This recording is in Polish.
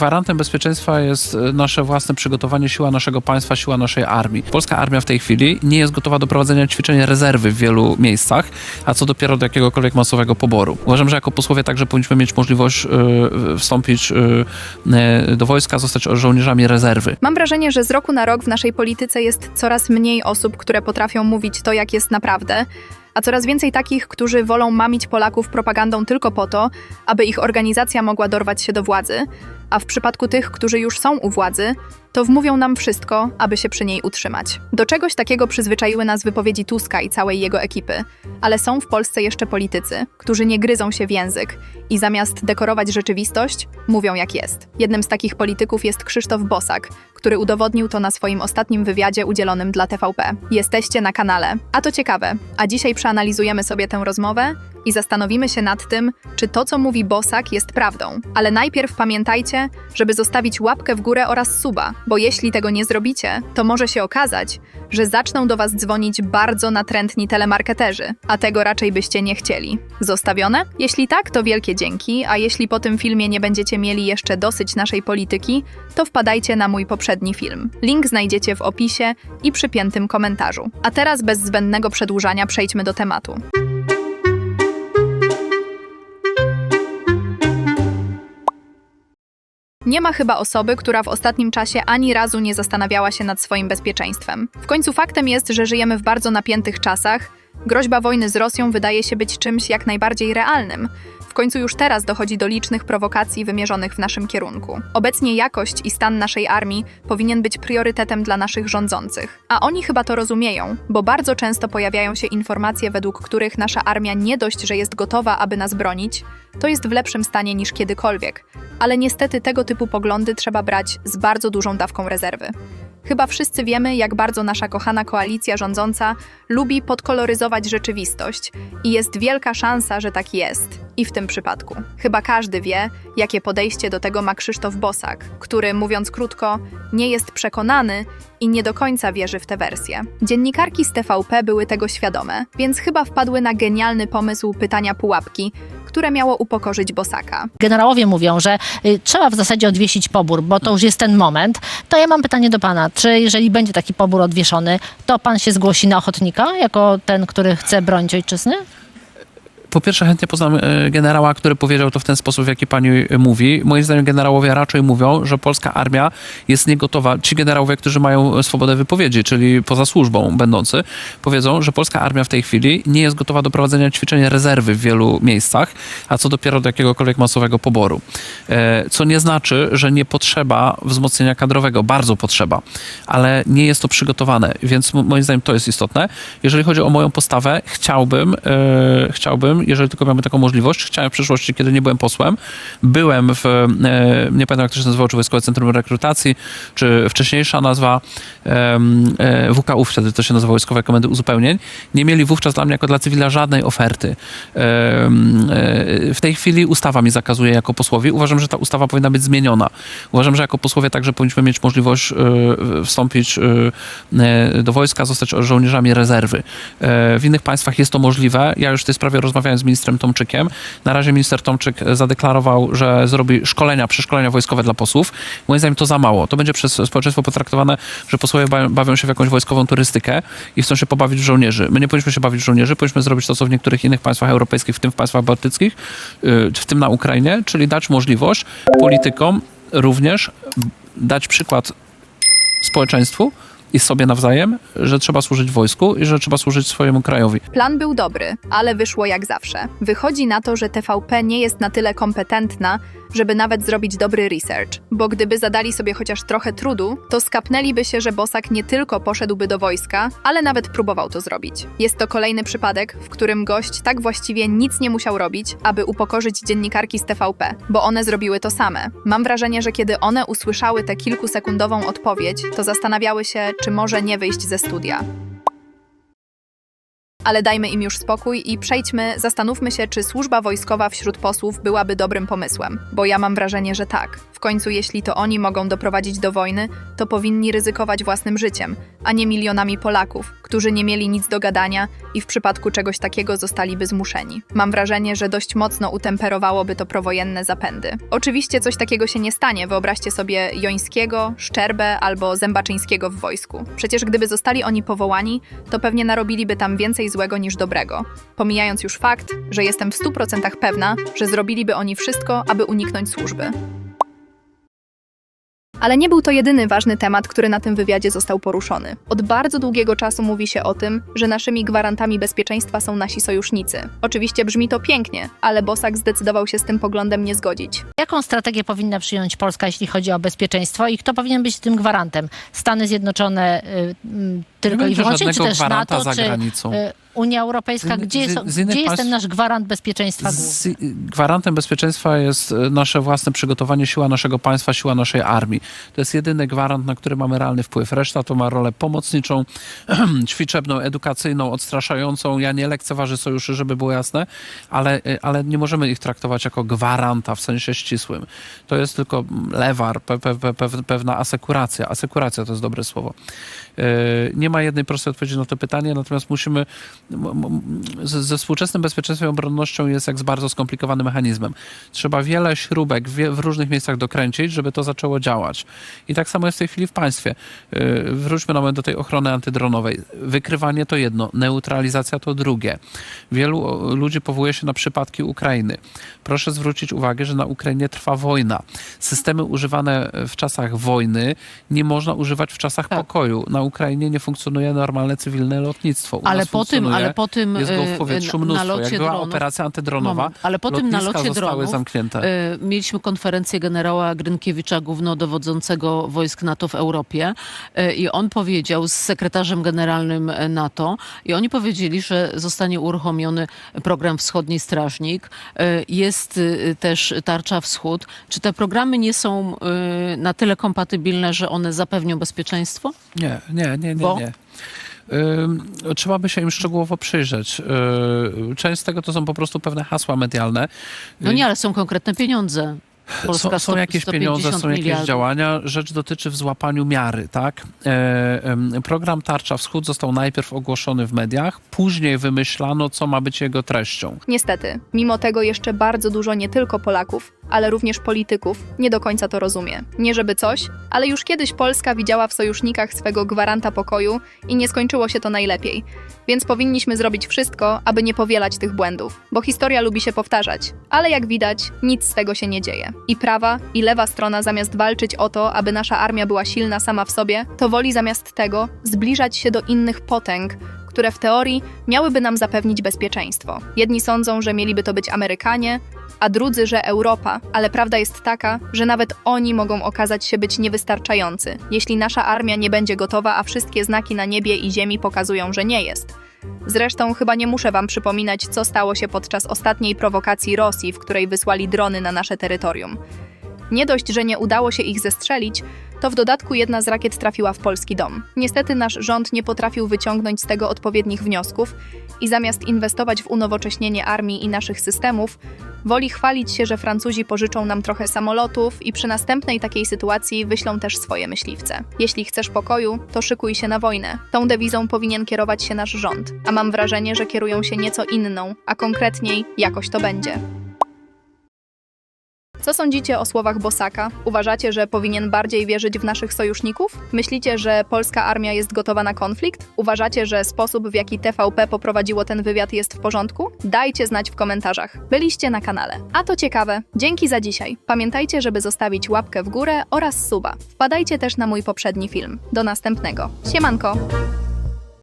Gwarantem bezpieczeństwa jest e, nasze własne przygotowanie, siła naszego państwa, siła naszej armii. Polska armia w tej chwili nie jest gotowa do prowadzenia ćwiczeń rezerwy w wielu miejscach, a co dopiero do jakiegokolwiek masowego poboru. Uważam, że jako posłowie także powinniśmy mieć możliwość e, wstąpić e, do wojska, zostać żołnierzami rezerwy. Mam wrażenie, że z roku na rok w naszej polityce jest coraz mniej osób, które potrafią mówić to, jak jest naprawdę, a coraz więcej takich, którzy wolą mamić Polaków propagandą tylko po to, aby ich organizacja mogła dorwać się do władzy, a w przypadku tych, którzy już są u władzy, to wmówią nam wszystko, aby się przy niej utrzymać. Do czegoś takiego przyzwyczaiły nas wypowiedzi Tuska i całej jego ekipy, ale są w Polsce jeszcze politycy, którzy nie gryzą się w język i zamiast dekorować rzeczywistość, mówią jak jest. Jednym z takich polityków jest Krzysztof Bosak, który udowodnił to na swoim ostatnim wywiadzie udzielonym dla TVP. Jesteście na kanale. A to ciekawe, a dzisiaj przeanalizujemy sobie tę rozmowę i zastanowimy się nad tym, czy to, co mówi Bosak, jest prawdą. Ale najpierw pamiętajcie, żeby zostawić łapkę w górę oraz suba, bo jeśli tego nie zrobicie, to może się okazać, że zaczną do Was dzwonić bardzo natrętni telemarketerzy, a tego raczej byście nie chcieli. Zostawione? Jeśli tak, to wielkie dzięki, a jeśli po tym filmie nie będziecie mieli jeszcze dosyć naszej polityki, to wpadajcie na mój poprzedni film. Link znajdziecie w opisie i przypiętym komentarzu. A teraz bez zbędnego przedłużania przejdźmy do tematu. Nie ma chyba osoby, która w ostatnim czasie ani razu nie zastanawiała się nad swoim bezpieczeństwem. W końcu faktem jest, że żyjemy w bardzo napiętych czasach. Groźba wojny z Rosją wydaje się być czymś jak najbardziej realnym. W końcu już teraz dochodzi do licznych prowokacji wymierzonych w naszym kierunku. Obecnie jakość i stan naszej armii powinien być priorytetem dla naszych rządzących. A oni chyba to rozumieją, bo bardzo często pojawiają się informacje, według których nasza armia nie dość, że jest gotowa, aby nas bronić, to jest w lepszym stanie niż kiedykolwiek. Ale niestety tego typu poglądy trzeba brać z bardzo dużą dawką rezerwy. Chyba wszyscy wiemy, jak bardzo nasza kochana koalicja rządząca lubi podkoloryzować rzeczywistość i jest wielka szansa, że tak jest. I w tym przypadku. Chyba każdy wie, jakie podejście do tego ma Krzysztof Bosak, który, mówiąc krótko, nie jest przekonany i nie do końca wierzy w tę wersję. Dziennikarki z TVP były tego świadome, więc chyba wpadły na genialny pomysł pytania pułapki, które miało upokorzyć Bosaka. generałowie mówią, że y, trzeba w zasadzie odwiesić pobór, bo to już jest ten moment, to ja mam pytanie do pana. Czy jeżeli będzie taki pobór odwieszony, to pan się zgłosi na ochotnika jako ten, który chce bronić ojczyzny? Po pierwsze, chętnie poznam e, generała, który powiedział to w ten sposób, w jaki pani e, mówi. Moim zdaniem generałowie raczej mówią, że polska armia jest niegotowa. Ci generałowie, którzy mają swobodę wypowiedzi, czyli poza służbą będący, powiedzą, że polska armia w tej chwili nie jest gotowa do prowadzenia ćwiczeń rezerwy w wielu miejscach, a co dopiero do jakiegokolwiek masowego poboru. E, Co nie znaczy, że nie potrzeba wzmocnienia kadrowego. Bardzo potrzeba, ale nie jest to przygotowane, więc moim zdaniem to jest istotne. Jeżeli chodzi o moją postawę, chciałbym, e, jeżeli tylko mamy taką możliwość, chciałem w przyszłości, kiedy nie byłem posłem, byłem w, e, nie pamiętam jak to się nazywało, czy Wojskowe Centrum Rekrutacji, czy wcześniejsza nazwa e, WKU, wtedy to się nazywało Wojskowe Komendy Uzupełnień, nie mieli wówczas dla mnie jako dla cywila żadnej oferty. E, W tej chwili ustawa mi zakazuje jako posłowi. Uważam, że ta ustawa powinna być zmieniona. Uważam, że jako posłowie także powinniśmy mieć możliwość wstąpić do wojska, zostać żołnierzami rezerwy. W innych państwach jest to możliwe. Ja już w tej sprawie rozmawiałem z ministrem Tomczykiem. Na razie minister Tomczyk zadeklarował, że zrobi szkolenia, przeszkolenia wojskowe dla posłów. Moim zdaniem to za mało. To będzie przez społeczeństwo potraktowane, że posłowie ba- bawią się w jakąś wojskową turystykę i chcą się pobawić w żołnierzy. My nie powinniśmy się bawić w żołnierzy, powinniśmy zrobić to, co w niektórych innych państwach europejskich, w tym w państwach bałtyckich, y, w tym na Ukrainie, czyli dać możliwość politykom również dać przykład społeczeństwu i sobie nawzajem, że trzeba służyć wojsku i że trzeba służyć swojemu krajowi. Plan był dobry, ale wyszło jak zawsze. Wychodzi na to, że TVP nie jest na tyle kompetentna, żeby nawet zrobić dobry research, bo gdyby zadali sobie chociaż trochę trudu, to skapnęliby się, że Bosak nie tylko poszedłby do wojska, ale nawet próbował to zrobić. Jest to kolejny przypadek, w którym gość tak właściwie nic nie musiał robić, aby upokorzyć dziennikarki z TVP, bo one zrobiły to same. Mam wrażenie, że kiedy one usłyszały tę kilkusekundową odpowiedź, to zastanawiały się, czy może nie wyjść ze studia. Ale dajmy im już spokój i przejdźmy, zastanówmy się, czy służba wojskowa wśród posłów byłaby dobrym pomysłem, bo ja mam wrażenie, że tak. W końcu, jeśli to oni mogą doprowadzić do wojny, to powinni ryzykować własnym życiem, a nie milionami Polaków, którzy nie mieli nic do gadania i w przypadku czegoś takiego zostaliby zmuszeni. Mam wrażenie, że dość mocno utemperowałoby to prowojenne zapędy. Oczywiście coś takiego się nie stanie, wyobraźcie sobie Jońskiego, Szczerbę albo Zębaczyńskiego w wojsku. Przecież gdyby zostali oni powołani, to pewnie narobiliby tam więcej złego niż dobrego. Pomijając już fakt, że jestem w 100% pewna, że zrobiliby oni wszystko, aby uniknąć służby. Ale nie był to jedyny ważny temat, który na tym wywiadzie został poruszony. Od bardzo długiego czasu mówi się o tym, że naszymi gwarantami bezpieczeństwa są nasi sojusznicy. Oczywiście brzmi to pięknie, ale Bosak zdecydował się z tym poglądem nie zgodzić. Jaką strategię powinna przyjąć Polska, jeśli chodzi o bezpieczeństwo i kto powinien być tym gwarantem? Stany Zjednoczone y, mm, tylko i wyłącznie, czy żadnego też gwaranta NATO, za czy granicą. y, Unia Europejska? Z- Gdzie, jest, gdzie jest ten nasz gwarant bezpieczeństwa? Z, gwarantem bezpieczeństwa jest e, nasze własne przygotowanie, siła naszego państwa, siła naszej armii. To jest jedyny gwarant, na który mamy realny wpływ. Reszta to ma rolę pomocniczą, ćwiczebną, edukacyjną, odstraszającą. Ja nie lekceważę sojuszy, żeby było jasne, ale, e, ale nie możemy ich traktować jako gwaranta w sensie ścisłym. To jest tylko lewar, pe, pe, pe, pe, pewna asekuracja. Asekuracja to jest dobre słowo. E, Nie ma jednej prostej odpowiedzi na to pytanie, natomiast musimy. Ze, ze współczesnym bezpieczeństwem i obronnością jest jak z bardzo skomplikowanym mechanizmem. Trzeba wiele śrubek w, różnych miejscach dokręcić, żeby to zaczęło działać. I tak samo jest w tej chwili w państwie. E, Wróćmy na moment do tej ochrony antydronowej. Wykrywanie to jedno, neutralizacja to drugie. Wielu ludzi powołuje się na przypadki Ukrainy. Proszę zwrócić uwagę, że na Ukrainie trwa wojna. Systemy używane w czasach wojny nie można używać w czasach Tak. pokoju. Na Ukrainie nie funkcjonuje normalne cywilne lotnictwo. U Ale po tym, ale po tym jest go w e, powietrzu na- mnóstwo. nalocie Jak była dronów, operacja antydronowa, Moment, ale po tym nalocie zostały dronów zamknięte. e, mieliśmy konferencję generała Grynkiewicza, głównodowodzącego wojsk NATO w Europie e, i on powiedział z sekretarzem generalnym NATO i oni powiedzieli, że zostanie uruchomiony program Wschodni Strażnik, jest też Tarcza Wschód. Czy te programy nie są na tyle kompatybilne, że one zapewnią bezpieczeństwo? Nie, nie, nie, nie. Bo? nie. Trzeba by się im szczegółowo przyjrzeć. Yy, Część z tego to są po prostu pewne hasła medialne. No nie, ale są konkretne pieniądze. Polska są, są 100 jakieś 150 pieniądze, są jakieś miliardów. działania. Rzecz dotyczy w złapaniu miary, tak? E, program Tarcza Wschód został najpierw ogłoszony w mediach, później wymyślano, co ma być jego treścią. Niestety, mimo tego jeszcze bardzo dużo nie tylko Polaków, ale również polityków nie do końca to rozumie. Nie żeby coś, ale już kiedyś Polska widziała w sojusznikach swego gwaranta pokoju i nie skończyło się to najlepiej. Więc powinniśmy zrobić wszystko, aby nie powielać tych błędów, bo historia lubi się powtarzać, ale jak widać, nic z tego się nie dzieje. I prawa, i lewa strona zamiast walczyć o to, aby nasza armia była silna sama w sobie, to woli zamiast tego zbliżać się do innych potęg, które w teorii miałyby nam zapewnić bezpieczeństwo. Jedni sądzą, że mieliby to być Amerykanie, a drudzy, że Europa, ale prawda jest taka, że nawet oni mogą okazać się być niewystarczający, jeśli nasza armia nie będzie gotowa, a wszystkie znaki na niebie i ziemi pokazują, że nie jest. Zresztą chyba nie muszę wam przypominać, co stało się podczas ostatniej prowokacji Rosji, w której wysłali drony na nasze terytorium. Nie dość, że nie udało się ich zestrzelić, to w dodatku jedna z rakiet trafiła w polski dom. Niestety nasz rząd nie potrafił wyciągnąć z tego odpowiednich wniosków i zamiast inwestować w unowocześnienie armii i naszych systemów, woli chwalić się, że Francuzi pożyczą nam trochę samolotów i przy następnej takiej sytuacji wyślą też swoje myśliwce. Jeśli chcesz pokoju, to szykuj się na wojnę. Tą dewizą powinien kierować się nasz rząd, a mam wrażenie, że kierują się nieco inną, a konkretniej jakoś to będzie. Co sądzicie o słowach Bosaka? Uważacie, że powinien bardziej wierzyć w naszych sojuszników? Myślicie, że polska armia jest gotowa na konflikt? Uważacie, że sposób, w jaki TVP poprowadziło ten wywiad jest w porządku? Dajcie znać w komentarzach. Byliście na kanale. A to ciekawe. Dzięki za dzisiaj. Pamiętajcie, żeby zostawić łapkę w górę oraz suba. Wpadajcie też na mój poprzedni film. Do następnego. Siemanko!